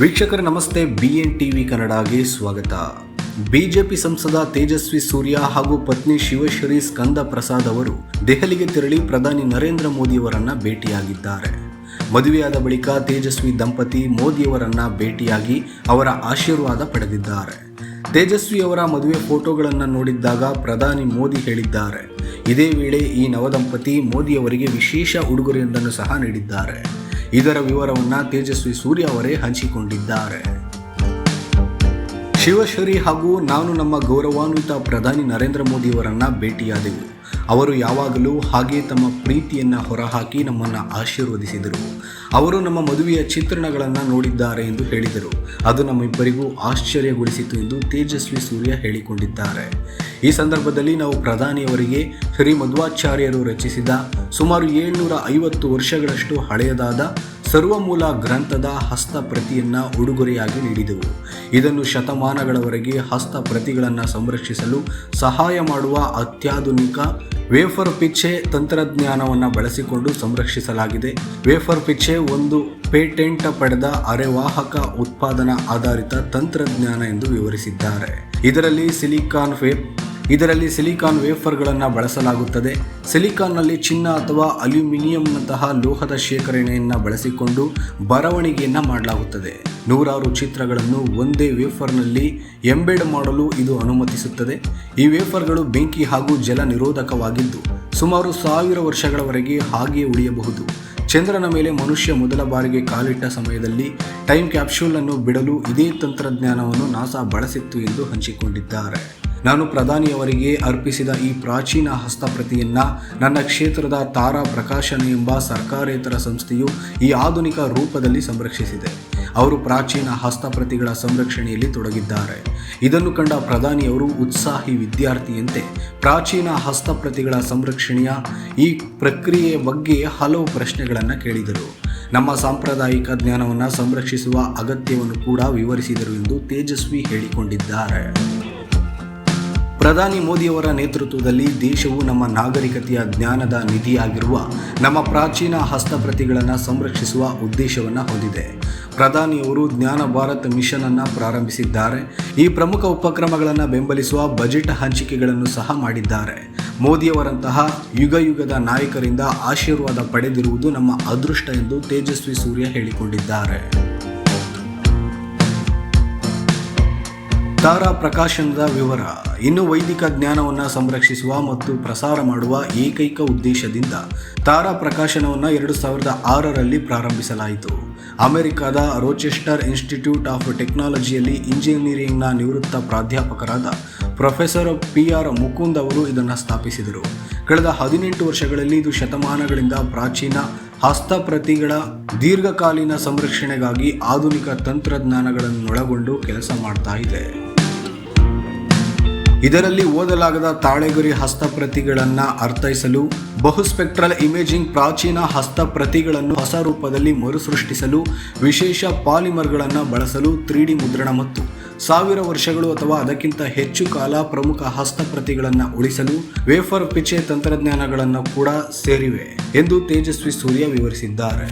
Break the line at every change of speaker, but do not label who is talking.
ವೀಕ್ಷಕರ, ನಮಸ್ತೆ. B N TV ಕನ್ನಡಗೆ ಸ್ವಾಗತ. ಬಿಜೆಪಿ ಸಂಸದ ತೇಜಸ್ವಿ ಸೂರ್ಯ ಹಾಗೂ ಪತ್ನಿ ಶಿವಶ್ರೀ ಸ್ಕಂದ ಪ್ರಸಾದ್ ಅವರು ದೆಹಲಿಗೆ ತೆರಳಿ ಪ್ರಧಾನಿ ನರೇಂದ್ರ ಮೋದಿಯವರನ್ನ ಭೇಟಿಯಾಗಿದ್ದಾರೆ. ಮದುವೆಯಾದ ಬಳಿಕ ತೇಜಸ್ವಿ ದಂಪತಿ ಮೋದಿಯವರನ್ನ ಭೇಟಿಯಾಗಿ ಅವರ ಆಶೀರ್ವಾದ ಪಡೆದಿದ್ದಾರೆ. ತೇಜಸ್ವಿ ಅವರ ಮದುವೆ ಫೋಟೋಗಳನ್ನು ನೋಡಿದ್ದಾಗ ಪ್ರಧಾನಿ ಮೋದಿ ಹೇಳಿದ್ದಾರೆ. ಇದೇ ವೇಳೆ ಈ ನವದಂಪತಿ ಮೋದಿಯವರಿಗೆ ವಿಶೇಷ ಉಡುಗೊರೆಯೊಂದನ್ನು ಸಹ ನೀಡಿದ್ದಾರೆ. ಇದರ ವಿವರವನ್ನ ತೇಜಸ್ವಿ ಸೂರ್ಯ ಅವರೇ ಹಂಚಿಕೊಂಡಿದ್ದಾರೆ. ಶಿವಶರಿ ಹಾಗೂ ನಾನು ನಮ್ಮ ಗೌರವಾನ್ವಿತ ಪ್ರಧಾನಿ ನರೇಂದ್ರ ಮೋದಿಯವರನ್ನು ಭೇಟಿಯಾದೆವು. ಅವರು ಯಾವಾಗಲೂ ಹಾಗೆ ತಮ್ಮ ಪ್ರೀತಿಯನ್ನ ಹೊರಹಾಕಿ ನಮ್ಮನ್ನ ಆಶೀರ್ವದಿಸಿದರು. ಅವರು ನಮ್ಮ ಮದುವೆಯ ಚಿತ್ರಣಗಳನ್ನು ನೋಡಿದ್ದಾರೆ ಎಂದು ಹೇಳಿದರು. ಅದು ನಮ್ಮಿಬ್ಬರಿಗೂ ಆಶ್ಚರ್ಯಗೊಳಿಸಿತು ಎಂದು ತೇಜಸ್ವಿ ಸೂರ್ಯ ಹೇಳಿಕೊಂಡಿದ್ದಾರೆ. ಈ ಸಂದರ್ಭದಲ್ಲಿ ನಾವು ಪ್ರಧಾನಿಯವರಿಗೆ ಶ್ರೀ ಮಧ್ವಾಚಾರ್ಯರು ರಚಿಸಿದ ಸುಮಾರು ಏಳ್ನೂರ ಐವತ್ತು ವರ್ಷಗಳಷ್ಟು ಹಳೆಯದಾದ ಸರ್ವಮೂಲ ಗ್ರಂಥದ ಹಸ್ತಪ್ರತಿಯನ್ನು ಉಡುಗೊರೆಯಾಗಿ ನೀಡಿದೆವು. ಇದನ್ನು ಶತಮಾನಗಳವರೆಗೆ ಹಸ್ತಪ್ರತಿಗಳನ್ನು ಸಂರಕ್ಷಿಸಲು ಸಹಾಯ ಮಾಡುವ ಅತ್ಯಾಧುನಿಕ ವೇಫರ್ ಪಿಚ್ಚೆ ತಂತ್ರಜ್ಞಾನವನ್ನು ಬಳಸಿಕೊಂಡು ಸಂರಕ್ಷಿಸಲಾಗಿದೆ. ವೇಫರ್ ಪಿಚ್ಚೆ ಒಂದು ಪೇಟೆಂಟ್ ಪಡೆದ ಅರೆವಾಹಕ ಉತ್ಪಾದನಾ ಆಧಾರಿತ ತಂತ್ರಜ್ಞಾನ ಎಂದು ವಿವರಿಸಿದ್ದಾರೆ. ಇದರಲ್ಲಿ ಸಿಲಿಕಾನ್ ವೇಪ್ ಇದರಲ್ಲಿ ಸಿಲಿಕಾನ್ ವೇಫರ್ಗಳನ್ನು ಬಳಸಲಾಗುತ್ತದೆ. ಸಿಲಿಕಾನ್ನಲ್ಲಿ ಚಿನ್ನ ಅಥವಾ ಅಲ್ಯೂಮಿನಿಯಂನಂತಹ ಲೋಹದ ಶೇಖರಣೆಯನ್ನು ಬಳಸಿಕೊಂಡು ಬರವಣಿಗೆಯನ್ನು ಮಾಡಲಾಗುತ್ತದೆ. ನೂರಾರು ಚಿತ್ರಗಳನ್ನು ಒಂದೇ ವೇಫರ್ನಲ್ಲಿ ಎಂಬೆಡ್ ಮಾಡಲು ಇದು ಅನುಮತಿಸುತ್ತದೆ. ಈ ವೇಫರ್ಗಳು ಬೆಂಕಿ ಹಾಗೂ ಜಲ ನಿರೋಧಕವಾಗಿದ್ದು, ಸುಮಾರು ಸಾವಿರ ವರ್ಷಗಳವರೆಗೆ ಹಾಗೆಯೇ ಉಳಿಯಬಹುದು. ಚಂದ್ರನ ಮೇಲೆ ಮನುಷ್ಯ ಮೊದಲ ಬಾರಿಗೆ ಕಾಲಿಟ್ಟ ಸಮಯದಲ್ಲಿ ಟೈಮ್ ಕ್ಯಾಪ್ಸೂಲ್ ಅನ್ನು ಬಿಡಲು ಇದೇ ತಂತ್ರಜ್ಞಾನವನ್ನು ನಾಸಾ ಬಳಸಿತ್ತು ಎಂದು ಹಂಚಿಕೊಂಡಿದ್ದಾರೆ. ನಾನು ಪ್ರಧಾನಿಯವರಿಗೆ ಅರ್ಪಿಸಿದ ಈ ಪ್ರಾಚೀನ ಹಸ್ತಪ್ರತಿಯನ್ನು ನನ್ನ ಕ್ಷೇತ್ರದ ತಾರಾ ಪ್ರಕಾಶನ ಎಂಬ ಸರ್ಕಾರೇತರ ಸಂಸ್ಥೆಯು ಈ ಆಧುನಿಕ ರೂಪದಲ್ಲಿ ಸಂರಕ್ಷಿಸಿದೆ. ಅವರು ಪ್ರಾಚೀನ ಹಸ್ತಪ್ರತಿಗಳ ಸಂರಕ್ಷಣೆಯಲ್ಲಿ ತೊಡಗಿದ್ದಾರೆ. ಇದನ್ನು ಕಂಡ ಪ್ರಧಾನಿಯವರು ಉತ್ಸಾಹಿ ವಿದ್ಯಾರ್ಥಿಯಂತೆ ಪ್ರಾಚೀನ ಹಸ್ತಪ್ರತಿಗಳ ಸಂರಕ್ಷಣೆಯ ಈ ಪ್ರಕ್ರಿಯೆಯ ಬಗ್ಗೆ ಹಲವು ಪ್ರಶ್ನೆಗಳನ್ನು ಕೇಳಿದರು. ನಮ್ಮ ಸಾಂಪ್ರದಾಯಿಕ ಜ್ಞಾನವನ್ನು ಸಂರಕ್ಷಿಸುವ ಅಗತ್ಯವನ್ನು ಕೂಡ ವಿವರಿಸಿದರು ಎಂದು ತೇಜಸ್ವಿ ಹೇಳಿಕೊಂಡಿದ್ದಾರೆ. ಪ್ರಧಾನಿ ಮೋದಿಯವರ ನೇತೃತ್ವದಲ್ಲಿ ದೇಶವು ನಮ್ಮ ನಾಗರಿಕತೆಯ ಜ್ಞಾನದ ನಿಧಿಯಾಗಿರುವ ನಮ್ಮ ಪ್ರಾಚೀನ ಹಸ್ತಪ್ರತಿಗಳನ್ನು ಸಂರಕ್ಷಿಸುವ ಉದ್ದೇಶವನ್ನು ಹೊಂದಿದೆ. ಪ್ರಧಾನಿಯವರು ಜ್ಞಾನ ಭಾರತ್ ಮಿಷನ್ ಅನ್ನು ಪ್ರಾರಂಭಿಸಿದ್ದಾರೆ. ಈ ಪ್ರಮುಖ ಉಪಕ್ರಮಗಳನ್ನು ಬೆಂಬಲಿಸುವ ಬಜೆಟ್ ಹಂಚಿಕೆಗಳನ್ನು ಸಹ ಮಾಡಿದ್ದಾರೆ. ಮೋದಿಯವರಂತಹ ಯುಗ ಯುಗದ ನಾಯಕರಿಂದ ಆಶೀರ್ವಾದ ಪಡೆದಿರುವುದು ನಮ್ಮ ಅದೃಷ್ಟ ಎಂದು ತೇಜಸ್ವಿ ಸೂರ್ಯ ಹೇಳಿಕೊಂಡಿದ್ದಾರೆ. ತಾರಾ ಪ್ರಕಾಶನದ ವಿವರ. ಇನ್ನು ವೈದಿಕ ಜ್ಞಾನವನ್ನು ಸಂರಕ್ಷಿಸುವ ಮತ್ತು ಪ್ರಸಾರ ಮಾಡುವ ಏಕೈಕ ಉದ್ದೇಶದಿಂದ ತಾರಾ ಪ್ರಕಾಶನವನ್ನು ಎರಡು ಸಾವಿರದ ಆರರಲ್ಲಿ ಪ್ರಾರಂಭಿಸಲಾಯಿತು. ಅಮೆರಿಕದ ರೋಚೆಸ್ಟರ್ ಇನ್ಸ್ಟಿಟ್ಯೂಟ್ ಆಫ್ ಟೆಕ್ನಾಲಜಿಯಲ್ಲಿ ಇಂಜಿನಿಯರಿಂಗ್ನ ನಿವೃತ್ತ ಪ್ರಾಧ್ಯಾಪಕರಾದ ಪ್ರೊಫೆಸರ್ ಪಿ ಆರ್ ಮುಕುಂದ್ ಅವರು ಇದನ್ನು ಸ್ಥಾಪಿಸಿದರು. ಕಳೆದ ಹದಿನೆಂಟು ವರ್ಷಗಳಲ್ಲಿ ಇದು ಶತಮಾನಗಳಿಂದ ಪ್ರಾಚೀನ ಹಸ್ತಪ್ರತಿಗಳ ದೀರ್ಘಕಾಲೀನ ಸಂರಕ್ಷಣೆಗಾಗಿ ಆಧುನಿಕ ತಂತ್ರಜ್ಞಾನಗಳನ್ನೊಳಗೊಂಡು ಕೆಲಸ ಮಾಡ್ತಾ ಇದೆ. ಇದರಲ್ಲಿ ಓದಲಾಗದ ತಾಳೆಗುರಿ ಹಸ್ತಪ್ರತಿಗಳನ್ನು ಅರ್ಥೈಸಲು, ಬಹುಸ್ಪೆಕ್ಟ್ರಲ್ ಇಮೇಜಿಂಗ್ ಪ್ರಾಚೀನ ಹಸ್ತಪ್ರತಿಗಳನ್ನು ಹೊಸ ರೂಪದಲ್ಲಿ ಮರುಸೃಷ್ಟಿಸಲು, ವಿಶೇಷ ಪಾಲಿಮರ್ಗಳನ್ನು ಬಳಸಲು ತ್ರೀ ಡಿ ಮುದ್ರಣ ಮತ್ತು ಸಾವಿರ ವರ್ಷಗಳು ಅಥವಾ ಅದಕ್ಕಿಂತ ಹೆಚ್ಚು ಕಾಲ ಪ್ರಮುಖ ಹಸ್ತಪ್ರತಿಗಳನ್ನು ಉಳಿಸಲು ವೇಫರ್ ಪಿಚೆ ತಂತ್ರಜ್ಞಾನಗಳನ್ನು ಕೂಡ ಸೇರಿವೆ ಎಂದು ತೇಜಸ್ವಿ ಸೂರ್ಯ ವಿವರಿಸಿದ್ದಾರೆ.